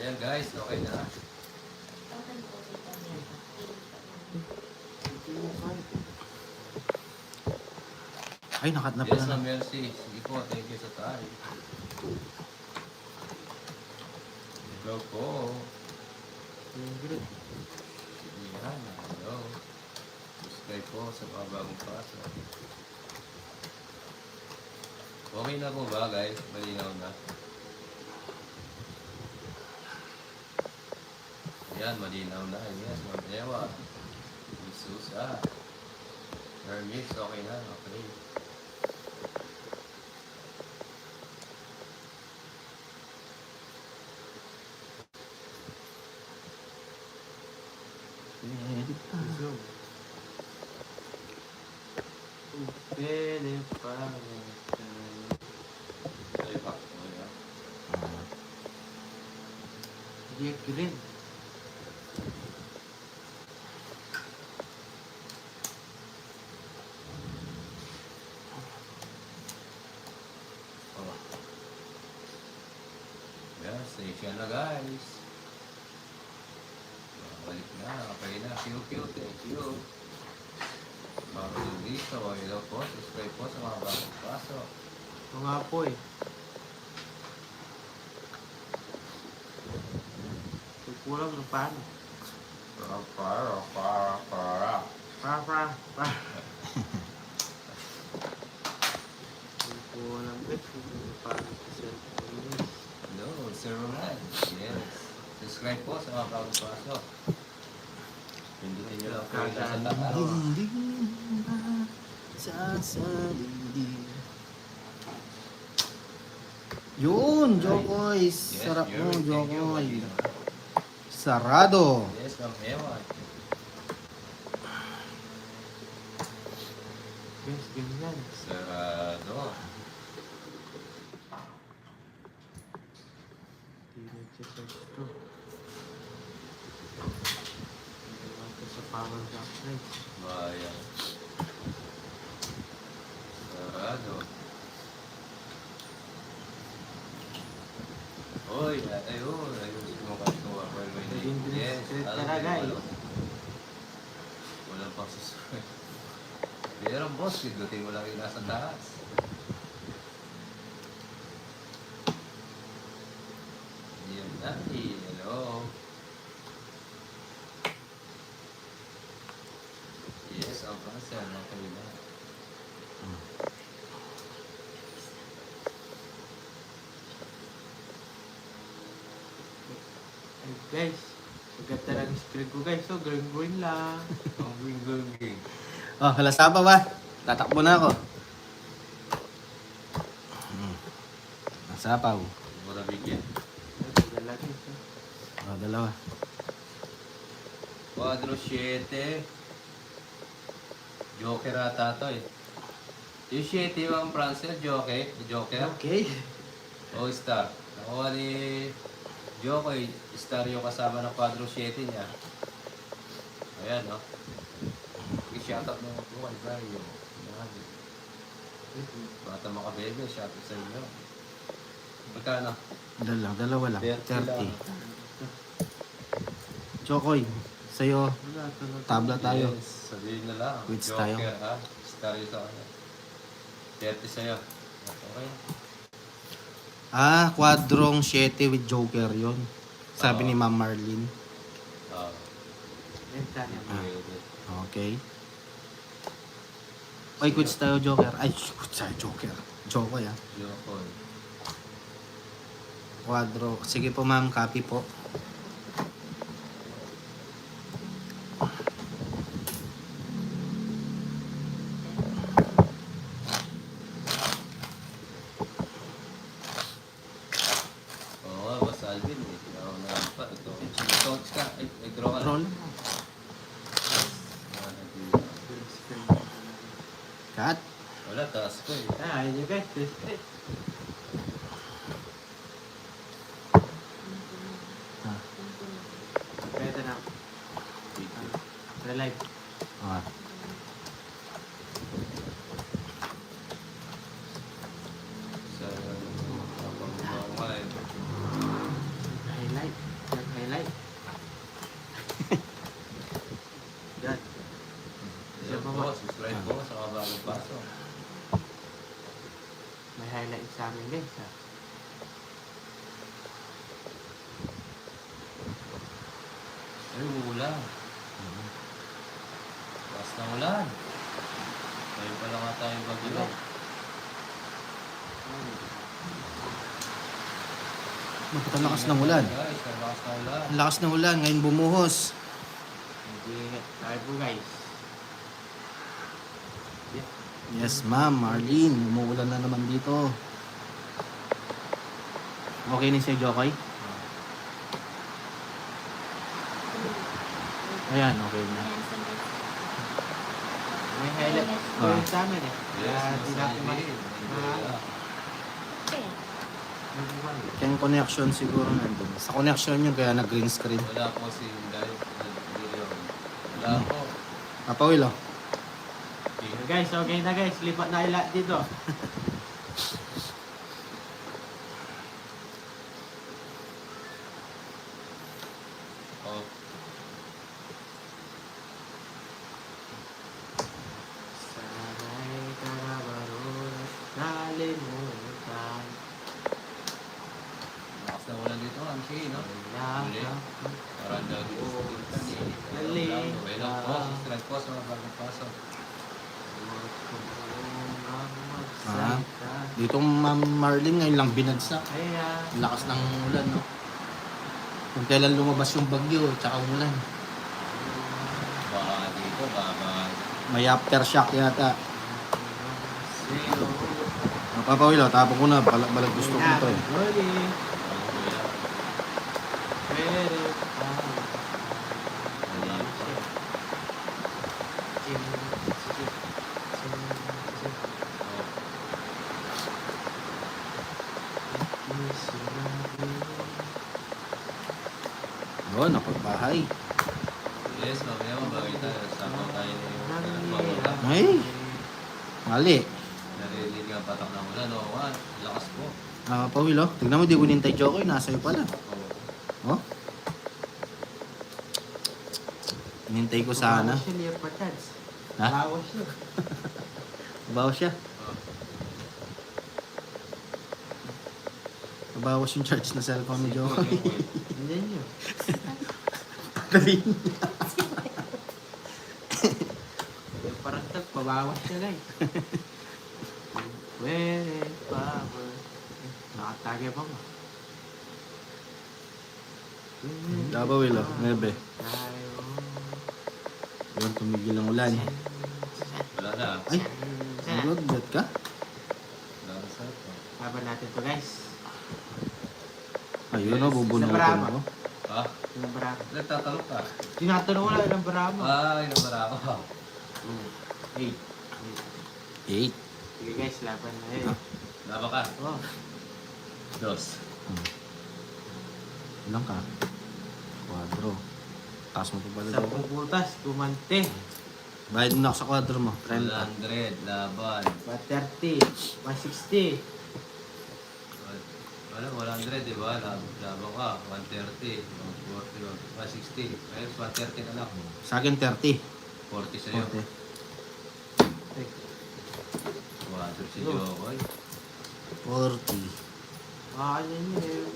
Ayan guys, okay na. Ay, nakat na Yes, pala. ma'am Mercy. Sige po, thank you sa tayo. Hello po. Yan, hello. Subscribe po sa mga bagong paso. Okay na po ba guys? Malinaw na. Yan, malinaw na. Yes, Ma'am Ewa. Jesus, ah. Hermix, okay na. Okay. Edit pa. Pwede pa. Ay, pa. Okay na. Hindi green. Oh. Station na guys. Balik na, okay na. Cute, cute, thank you. Mga dito, hello po. Subscribe po sa mga bagong paso. Ito nga po eh. Kulang na paano. Para, para, para, para. Pa, pa, pa. Ito kulang eh. Ito paano sa cellphone eh. Hello, Sir Roman. Yes. Subscribe po sa mga bagong paso. Pindutin nyo lang po yung nasa taas. Dinding ba sa sa dinding. Yun, Jokoy. Yes, Sarap mo, Yuri, thank you. Jokoy. Sarado. Yes, Ma'am Ewa. Guys, ganyan. Sarado. Hindi. Ginawa ko sa power bank guys. Bayan. Sarado. Hoy, ayun, ayun, sumukat ko ako. Naging discreet ka na, guys. Walang pagsusunod. Pero boss, pindutin mo lang yung nasa taas. Yun na, eh, hello. Yes, ang pansin, okay na. Ay guys, maganda lang yung screen ko guys. So, green green lang. Ang wing-wing. Oh, halasa pa ba? Tatakbo na ako. Hmm. Nasapaw. Mura bigyan. Dala guys. oh. Dalawa. Quadro 7. Joker ata to eh. Yung 7 yung Francel, Joker. Joker. Okay. O star. Nakuha ni Joker. Star yung kasama ng quadro 7 niya. Ayan no. I-shoutout mo po Mario. Yan. Bata makabebe, shoutout sa inyo. Magkano? Dalawa, dalawa lang. 30 lang. 30. Jokoy, sa'yo, tabla tayo. Yes, sabihin na lang. Quits Joker, tayo. ha? Star yung sa kanya. 30 sa'yo. Okay. Ah, kwadrong 7 with Joker yon. Sabi Oo. ni Ma'am Marlene. Pwede. Okay. Ay, quits tayo, Joker. Ay, quits tayo, Joker. Jokoy, ah. Joker. Kwadro. Sige po, ma'am. Copy po. Alvin, eh. Ako na pa. Ito. Ito, Ska. Ay, draw ka. Roll. Cut. Wala, taas ko eh. Ah, yun ka. Ah. Pwede na. Pwede ah, live. Guys ha. Ay, ulan. Lakas ng ulan. Ngayon pa lang ata yung bagyo. Bakit ang lakas ng ulan? Guys, lakas ng ulan. Ang lakas ng ulan, ngayon bumuhos. Hindi tayo po guys. Yes, ma'am, Marlene. Umuulan na naman dito. Okay na siya, Jokoy? Ayan, okay na. May highlight po Ah. yun sa amin eh. Kaya di natin masabi. ma- ma- Yung connection siguro nandun. Sa connection yun, kaya nag-green screen. Wala po si Dahil. Wala po. Kapawil, oh. Guys, okay na guys. Lipat na lahat dito. Oh, Sana'y karabaron at nalimutan. lakas ng ulan dito, ang sige, no? Huli. Wala Parang dagi. Wala po, po sa mga bagong pasok. Ah. Dito, ma'am Marlene, ngayon lang binagsak. Ang lakas ng ulan, no? Kung kailan lumabas yung bagyo, tsaka umulan. Baka dito, baka May aftershock yata. Zero. Napapawil, oh. Tapos ko na. Balag, balag gusto ko ito, eh. Huli. ang kuya. Pero, ah, Wala po. Chin, chin, chin, chin. Oh, Di sinabi. Yun, napagbahay. Yes, mamaya mabagay tayo. Sama tayo na yung nagpapula. Ay! Mali. Narinig ang patak ng ulan. Oo nga, lakas po. Napapawil, oh. Tignan mo, di ko nintay Jokoy. Nasa iyo pala. Oo. Oh. Nintay ko sana. Bawas siya niya patats. Ha? Bawas siya. Bawas siya. Oh. Bawas yung charge na cellphone ni Jokoy. Hindi niyo. Galing. Yung parang tag, pabawas guys. Where is power? Nakatagay pa ba? Napapawil, oh. Nebe. Tayo. Yun, tumigil ang ulan. Wala na. Ay, bet ka? Wala na sa ito. Laban natin to guys. Ayun, oh. Bubunutin ko. Ha? Ilang barako. Nagtatalok ka. Tinatanong ko lang ilang barako. Ay, nabara ako. Hmm. Eight. Eight. Sige guys, laban na eh. Ah. Laba ka. Oh. Dos. Hmm. Ilang ka? Quadro. Taas mo pa pala Sa Jokoy. puputas, tumante. Bayad mo na ako sa quadro mo. 30. 100, laban. 130. 160. Wala, 100, di ba? Lab, laban ka. 130, 140, 160. Ayun, 130 na lang. Sa akin, 30. 40 sa'yo. 40. Ay, 200 si. Jokoy. 40. Ah, ano yun eh.